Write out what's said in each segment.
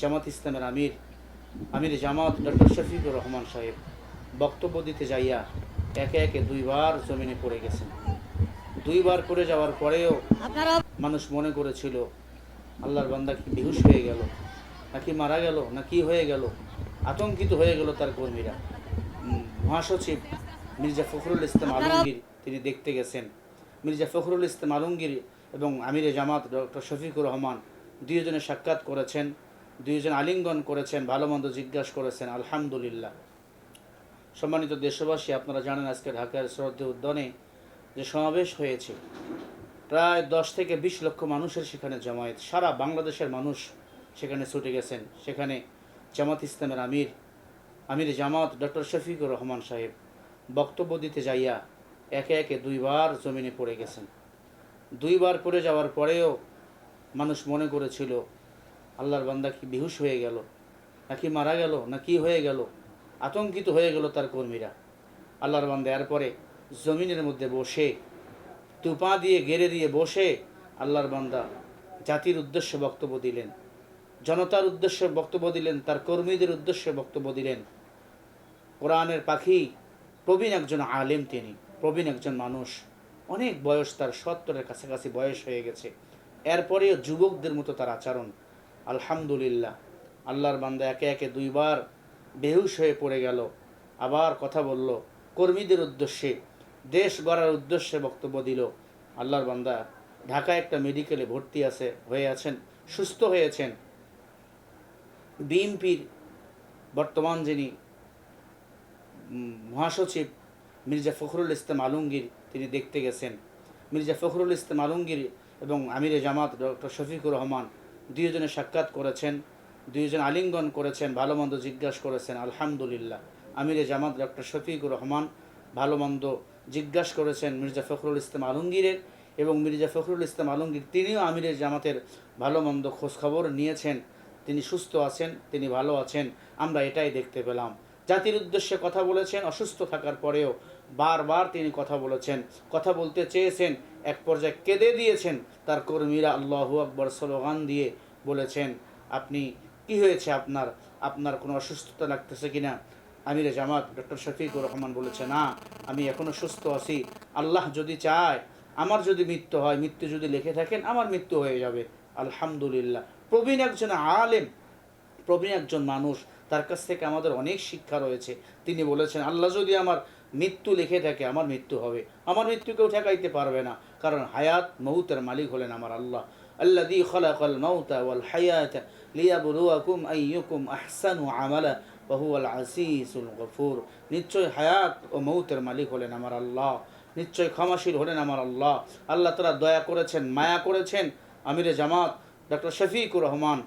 জামাত ইসলামের আমির আমির জামাত ডক্টর শফিকুর রহমান সাহেব বক্তব্য দিতে যাইয়া একে একে দুইবার জমিনে পড়ে গেছেন। দুইবার পড়ে যাওয়ার পরেও মানুষ মনে করেছিল আল্লাহর বান্দা কি বেহুশ হয়ে গেল নাকি মারা গেল না কি হয়ে গেল আতঙ্কিত হয়ে গেল তার কর্মীরা। মহাসচিব মির্জা ফখরুল ইসলাম আলমগীর তিনি দেখতে গেছেন। মির্জা ফখরুল ইসলাম আলমগীর এবং আমিরে জামাত ডক্টর শফিকুর রহমান দুইজনে সাক্ষাৎ করেছেন। দুইজন আলিঙ্গন করেছেন, ভালো মন্দ জিজ্ঞাসা করেছেন, আলহামদুলিল্লাহ। সম্মানিত দেশবাসী, আপনারা জানেন আজকে ঢাকার শ্রদ্ধে উদ্যানে যে সমাবেশ হয়েছে, প্রায় দশ থেকে বিশ লক্ষ মানুষের সেখানে জমায়েত, সারা বাংলাদেশের মানুষ সেখানে ছুটে গেছেন। সেখানে জামাত ইসলামের আমির আমির জামাত ডক্টর শফিকুর রহমান সাহেব বক্তব্য দিতে যাইয়া একে একে দুইবার জমিনে পড়ে গেছেন। দুইবার পড়ে যাওয়ার পরেও মানুষ মনে করেছিল আল্লাহর বান্দা কি বেহুশ হয়ে গেল? নাকি মারা গেল? না কি হয়ে গেল? আতঙ্কিত হয়ে গেল তার কর্মীরা। আল্লাহর বান্দা এরপরে জমিনের মধ্যে বসে, তুপা দিয়ে গেড়ে দিয়ে বসে আল্লাহর বান্দা জাতির উদ্দেশ্যে বক্তব্য দিলেন। জনতার উদ্দেশ্যে বক্তব্য দিলেন, তার কর্মীদের উদ্দেশ্যে বক্তব্য দিলেন। কোরআনের পাখি, প্রবীণ একজন আলেম তিনি, প্রবীণ একজন মানুষ। অনেক বয়স তার সত্তরের কাছাকাছি বয়স হয়ে গেছে। এরপরেও যুবকদের মতো তার আচরণ। আলহামদুলিল্লাহ। আল্লাহর বান্দা একে একে দুইবার বেহুশ হয়ে পড়ে গেল। আবার কথা বলল, কর্মীদের উদ্দেশ্যে, দেশ গড়ার উদ্দেশ্যে বক্তব্য দিল। আল্লাহর বান্দা ঢাকায় একটা মেডিকেলে ভর্তি আছে, হয়ে আছেন, সুস্থ হয়েছেন। বিএনপির বর্তমান যিনি মহাসচিব মির্জা ফখরুল ইসলাম আলমগীর, তিনি দেখতে গেছেন। মির্জা ফখরুল ইসলাম আলমগীর এবং আমিরে জামাত ডক্টর শফিকুর রহমান দুইজনে সাক্ষাৎ করেছেন, দুইজন আলিঙ্গন করেছেন ভালো মন্দ জিজ্ঞাসা করেছেন, আলহামদুলিল্লাহ। আমিরে জামাত ডক্টর শফিকুর রহমান ভালো মন্দ জিজ্ঞাসা করেছেন মির্জা ফখরুল ইসলাম আলমগীরের এবং মির্জা ফখরুল ইসলাম আলমগীর তিনিও আমিরের জামাতের ভালো মন্দ খোঁজখবর নিয়েছেন। তিনি সুস্থ আছেন, তিনি ভালো আছেন, আমরা এটাই দেখতে পেলাম। জাতির উদ্দেশ্যে কথা বলেছেন, অসুস্থ থাকার পরেও বারবার তিনি কথা বলেছেন, কথা বলতে চেয়েছেন, এক পর্যায়ে কেঁদে দিয়েছেন। তার কর্মীরা আল্লাহু আকবর স্লোগান দিয়ে বলেছেন, আপনি কি হয়েছে আপনার? আপনার কোনো অসুস্থতা লাগতেছে কিনা? আমিরে জামাত ডক্টর শফিকুর রহমান বলেছে, না, আমি এখনও সুস্থ আছি। আল্লাহ যদি চায়, আমার যদি মৃত্যু হয়, মৃত্যু যদি লিখে থাকেন, আমার মৃত্যু হয়ে যাবে। আলহামদুলিল্লাহ। প্রবীণ একজন আলেম, প্রবীণ একজন মানুষ, তার কাছ থেকে আমাদের অনেক শিক্ষা রয়েছে। তিনি বলেছেন, আল্লাহ যদি আমার মৃত্যু লিখে থাকে, আমার মৃত্যু হবে। আমার মৃত্যু কেউ ঠেকাইতে পারবে না, কারণ হায়াত মৌতের মালিক হলেন আমার আল্লাহ। আল্লাহ দি খলাকল মৌতা ওয়াল হায়াত লিয়াবুলুয়াকুম আইয়ুকুম আহসানু আমালা বহুয়াল আসিসুল গফুর। নিশ্চয় হায়াত ও মৌতের মালিক হলেন আমার আল্লাহ। নিশ্চয় ক্ষমাশীল হলেন আমার আল্লাহ। আল্লাহ তারা দয়া করেছেন, মায়া করেছেন। আমিরে জামাত ডক্টর শফিকুর রহমান,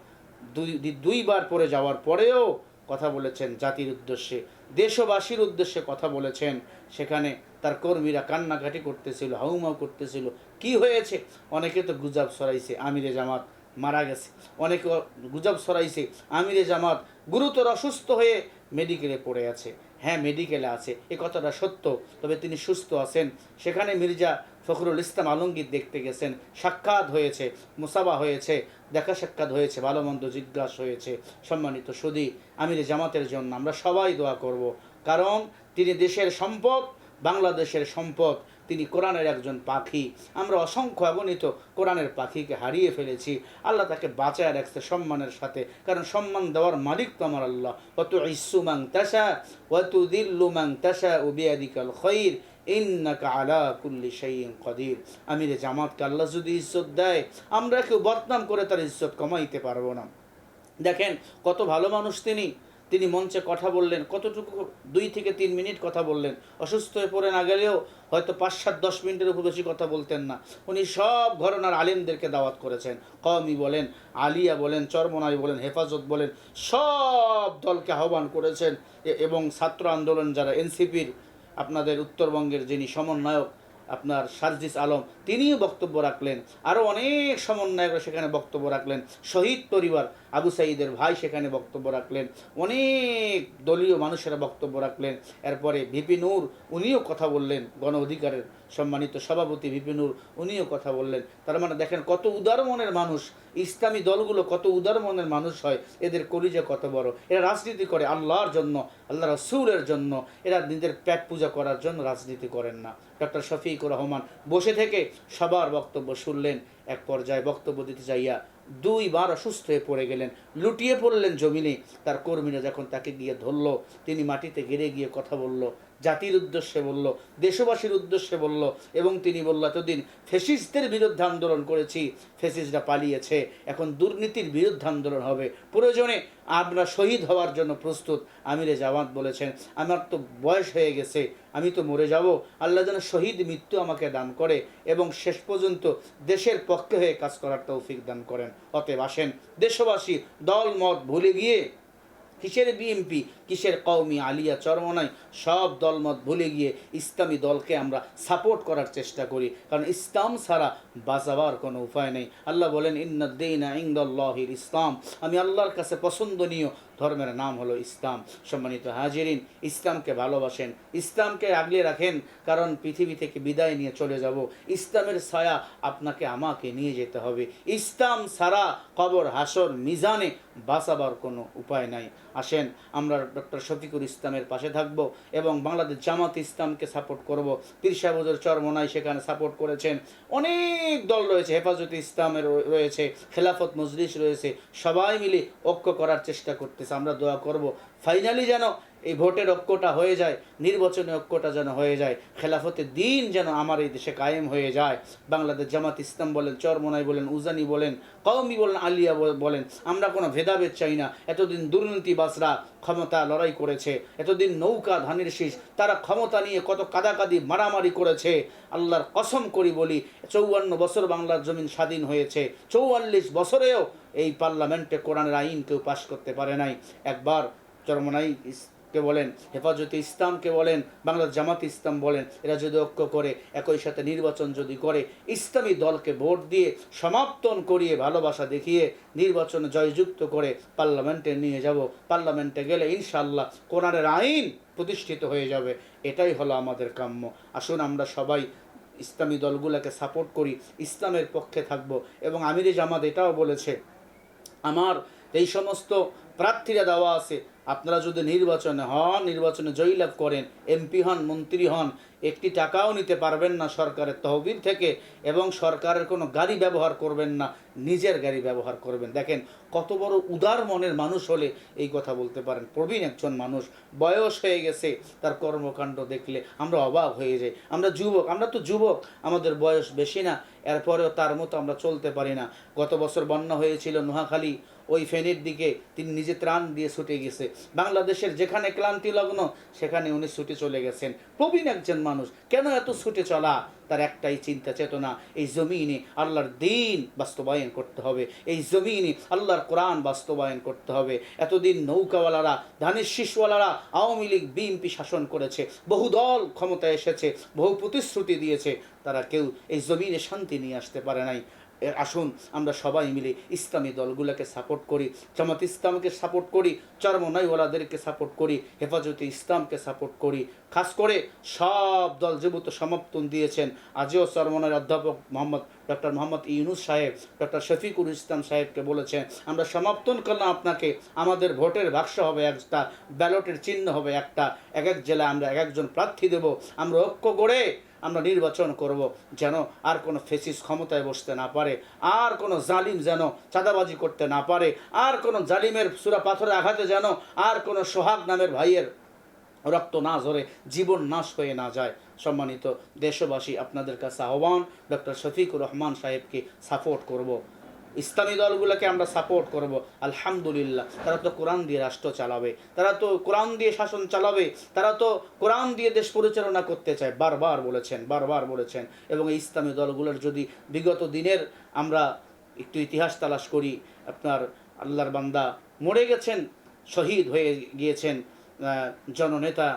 দুই, দুইবার পড়ে যাওয়ার পরেও কথা বলেছেন, জাতির উদ্দেশ্যে, দেশবাসীর উদ্দেশ্যে কথা বলেছেন। সেখানে তার কর্মীরা কান্নাকাটি করতেছিল, হাউমাউ করতেছিল। কি হয়েছে? অনেকে তো গুজাব সরাইছে আমিরে জামাত মারা গেছে। অনেকে গুজাব সরাইছে আমিরে জামাত গুরুতর অসুস্থ হয়ে মেডিকেলে পড়ে আছে। হ্যাঁ মেডিকেলে আছে। এ কথাটা সত্য, তবে তিনি সুস্থ আছেন। সেখানে মির্জা ফখরুল ইসলাম আলমগীর দেখতে গেছেন। সাক্ষাৎ হয়েছে, মুসাবা হয়েছে, দেখা সাক্ষাৎ হয়েছে ভালো মন্দ জিজ্ঞাসা হয়েছে, সম্মানিত সুদী, আমির জামাতের জন্য আমরা সবাই দোয়া করব। কারণ তিনি দেশের সম্পদ, বাংলাদেশের সম্পদ। তিনি কোরআনের একজন পাখি। আমরা অসংখ্য অগণিত কোরআনের পাখিকে হারিয়ে ফেলেছি। আল্লাহ তাকে বাঁচায় রাখছে সম্মানের সাথে। কারণ সম্মান দেওয়ার মালিক তো আমার আল্লাহ। অত ইসুমাং তাসা অত দিল্লুমাং তাসা উবিয়াদিকাল খৈর। ইন্নাকা আলা কুল্লি শাইইন কদির। আমিরে জামাতকে আল্লাহ যদি ইজ্জত দেয়, আমরা কেউ বদনাম করে তার ইজ্জত কমাইতে পারব না। দেখেন, কত ভালো মানুষ তিনি। তিনি মঞ্চে কথা বললেন, কতটুকু, দুই থেকে তিন মিনিট কথা বললেন। অসুস্থ হয়ে পড়ে না গেলেও হয়তো পাঁচ সাত দশ মিনিটের উপর বেশি কথা বলতেন না। উনি সব ঘরনার আলিমদেরকে দাওয়াত করেছেন। কওমি বলেন, আলিয়া বলেন, চরমনাই বলেন, হেফাজত বলেন, সব দলকে আহ্বান করেছেন এবং ছাত্র আন্দোলন যারা, এনসিপির আপনাদের উত্তরবঙ্গের যিনি সমন্বয়ক, আপনার সার্জিস আলম, তিনিও বক্তব্য রাখলেন। আরও অনেক সমন্বয়করা সেখানে বক্তব্য রাখলেন। শহীদ পরিবার আবু সাইদের ভাই সেখানে বক্তব্য রাখলেন, অনেক দলীয় মানুষেরা বক্তব্য রাখলেন। এরপরে ভিপি নূর, উনিও কথা বললেন, গণ অধিকারের সম্মানিত সভাপতি ভিপি নূর, উনিও কথা বললেন। তার মানে দেখেন কত উদার মনের মানুষ, ইসলামী দলগুলো কত উদার মনের মানুষ হয়, এদের কলিজা কত বড়। এরা রাজনীতি করে আল্লাহর জন্য আল্লাহ রসুলের জন্য। এরা নিজের পেট পূজা করার জন্য রাজনীতি করেন না। ডক্টর শফিকুর রহমান বসে থেকে সবার বক্তব্য শুনলেন, এক পর্যায়ে বক্তব্য দিতে চাইয়া দুইবার অসুস্থ হয়ে পড়ে গেলেন। লুটিয়ে পড়লেন জমিনে। তার কর্মীরা যখন তাকে গিয়ে ধরল, তিনি মাটিতে গেড়ে গিয়ে কথা বলল জাতির উদ্দেশ্যে বলল, দেশবাসীর উদ্দেশ্যে বলল, এবং তিনি বলল, এতদিন ফেসিস্টদের বিরুদ্ধে আন্দোলন করেছি, ফেসিস্টরা পালিয়েছে, এখন দুর্নীতির বিরুদ্ধে আন্দোলন হবে। প্রয়োজনে আমরা শহীদ হওয়ার জন্য প্রস্তুত। আমিরে জামাত বলেছেন, আমার তো বয়স হয়ে গেছে, আমি তো মরে যাব। আল্লাহ যেন শহীদ মৃত্যু আমাকে দান করে এবং শেষ পর্যন্ত দেশের পক্ষে হয়ে কাজ করার তৌফিক দান করেন। অতএব আসেন, দেশবাসী দল মত ভুলে গিয়ে কিসের বিএনপি কিসের কওমি আলিয়া চরমনাই? সব দলমত ভুলে গিয়ে ইসলামী দলকে আমরা সাপোর্ট করার চেষ্টা করি। কারণ ইসলাম ছাড়া বাঁচাবার কোনো উপায় নেই। আল্লাহ বলেন ইন্নদ্দিনা ইংদুল্লাহির ইসলাম। আমি আল্লাহর কাছে পছন্দনীয় ধর্মের নাম হলো ইসলাম। সম্মানিত হাজিরিন, ইসলামকে ভালোবাসেন, ইসলামকে আগলে রাখেন, কারণ পৃথিবী থেকে বিদায় নিয়ে চলে যাব। ইসলামের ছায়া আপনাকে, আমাকে নিয়ে যেতে হবে। ইসলাম ছাড়া কবর, হাসর, মিজানে বাঁচাবার কোনো উপায় নাই। আসেন, আমরা ডক্টর শফিকুর ইসলামের পাশে থাকব এবং বাংলাদেশ জামাত ইসলামকে সাপোর্ট করব। পীরসাবুজের চরমনাই সেখানে সাপোর্ট করেছেন। অনেক দল রয়েছে, হেফাজতে ইসলামের রয়েছে, খেলাফত মজলিস রয়েছে, সবাই মিলে ঐক্য করার চেষ্টা করতেছে, আমরা দোয়া করব। ফাইনালি যেন এই ভোটের ঐক্যটা হয়ে যায়, নির্বাচনী ঐক্যটা যেন হয়ে যায় খেলাফতের দিন যেন আমার এই দেশে কায়েম হয়ে যায়। বাংলাদেশ জামাত ইসলাম বলেন, চরমনাই বলেন, উজানি বলেন, কওমি বলেন, আলিয়া বলেন, আমরা কোনো ভেদাভেদ চাই না। এতদিন দুর্নীতিবাসরা ক্ষমতা লড়াই করেছে, এতদিন নৌকা ধানের শীষ, তারা ক্ষমতা নিয়ে কত কাদাকাদি মারামারি করেছে। আল্লাহর কসম করি বলি, চৌয়ান্ন বছর বাংলার জমিন স্বাধীন হয়েছে, চৌয়াল্লিশ বছরেও এই পার্লামেন্টে কোরআনের আইন কেউ পাশ করতে পারে নাই। একবার চরমনাই কে বলেন? হেফাজতে ইসলামকে বলেন? বাংলার জামাত ইসলাম বলেন? এরা যদি ঐক্য করে, একই সাথে নির্বাচন যদি করে, ইসলামী দলকে ভোট দিয়ে সমাপ্তন করিয়ে, ভালোবাসা দেখিয়ে নির্বাচন জয়যুক্ত করে পার্লামেন্টে নিয়ে যাব। পার্লামেন্টে গেলে ইনশাল্লাহ কোরআনের আইন প্রতিষ্ঠিত হয়ে যাবে। এটাই হলো আমাদের কাম্য। আসুন আমরা সবাই ইসলামী দলগুলোকে সাপোর্ট করি, ইসলামের পক্ষে থাকব। এবং আমিরে জামাত এটাও বলেছে, আমার এই সমস্ত প্রার্থীরা দেওয়া আছে। আপনারা যদি নির্বাচনে হন, নির্বাচনে জয়লাভ করেন, এমপি হন, মন্ত্রী হন, একটি টাকাও নিতে পারবেন না সরকারের তহবিল থেকে এবং সরকারের কোনো গাড়ি ব্যবহার করবেন না, নিজের গাড়ি ব্যবহার করবেন। দেখেন, কত বড় উদার মনের মানুষ হলে এই কথা বলতে পারেন। প্রবীণ একজন মানুষ, বয়স হয়ে গেছে, তার কর্মকাণ্ড দেখলে আমরা অবাক হয়ে যাই। আমরা যুবক, আমরা তো যুবক, আমাদের বয়স বেশি না, এরপরেও তার মতো আমরা চলতে পারি না। গত বছর বন্যা হয়েছিল নোহাখালী ওই ফেনীর দিকে তিনি নিজে ত্রাণ দিয়ে ছুটে গেছে। বাংলাদেশের যেখানে ক্লান্তি লগ্ন, সেখানে উনি ছুটে চলে গেছেন। প্রবীণ একজন মানুষ, কেন এত ছুটে চলা? তার একটাই চিন্তা, চেতনা, এই জমিনে আল্লাহর দিন বাস্তবায়ন করতে হবে। এই জমিনে আল্লাহর কোরআন বাস্তবায়ন করতে হবে। এতদিন নৌকাওয়ালারা, ধানের শিশুওয়ালারা আওয়ামী লীগ, বিএনপি শাসন করেছে। বহু দল ক্ষমতায় এসেছে, বহু প্রতিশ্রুতি দিয়েছে। তারা কেউ এই জমিনে শান্তি নিয়ে আসতে পারে নাই। আসুন, আমরা সবাই মিলে ইসলামী দলগুলোকে সাপোর্ট করি, জামাত ইসলামকে সাপোর্ট করি, চরমনাইওয়ালাদেরকে সাপোর্ট করি, হেফাজতে ইসলামকে সাপোর্ট করি। খাস করে সব দল যেহেতু সমর্থন দিয়েছেন, আজও চরমনার অধ্যাপক মোহাম্মদ, ডক্টর মোহাম্মদ ইউনুস সাহেব, ডক্টর শফিকুল ইসলাম সাহেবকে বলেছেন, আমরা সমর্থন করলাম আপনাকে, আমাদের ভোটের বাক্স হবে একটা, ব্যালটের চিহ্ন হবে একটা, এক এক জেলায় আমরা এক একজন প্রার্থী দেব, আমরা ঐক্য করে আমরা নির্বাচন করব যেন আর কোনো ফেসিস ক্ষমতায় বসতে না পারে, আর কোনো জালিম যেন চাঁদাবাজি করতে না পারে, আর কোনো জালিমের সুরা পাথরে আঘাতে যেন আর কোনো সোহাগ নামের ভাইয়ের রক্ত না ঝরে, জীবন নাশ হয়ে না যায় সম্মানিত দেশবাসী, আপনাদের কাছে আহ্বান, ডক্টর শফিকুর রহমান সাহেবকে সাপোর্ট করব। ইসলামী দলগুলোকে আমরা সাপোর্ট করব, আলহামদুলিল্লাহ। তারা তো কোরআন দিয়ে রাষ্ট্র চালাবে, তারা তো কোরআন দিয়ে শাসন চালাবে, তারা তো কোরআন দিয়ে দেশ পরিচালনা করতে চায়, বারবার বলেছেন বারবার বলেছেন। এবং এই ইসলামী দলগুলোর যদি বিগত দিনের আমরা একটু ইতিহাস তালাশ করি, আপনার আল্লাহর বান্দা মরে গেছেন, শহীদ হয়ে গিয়েছেন জননেতা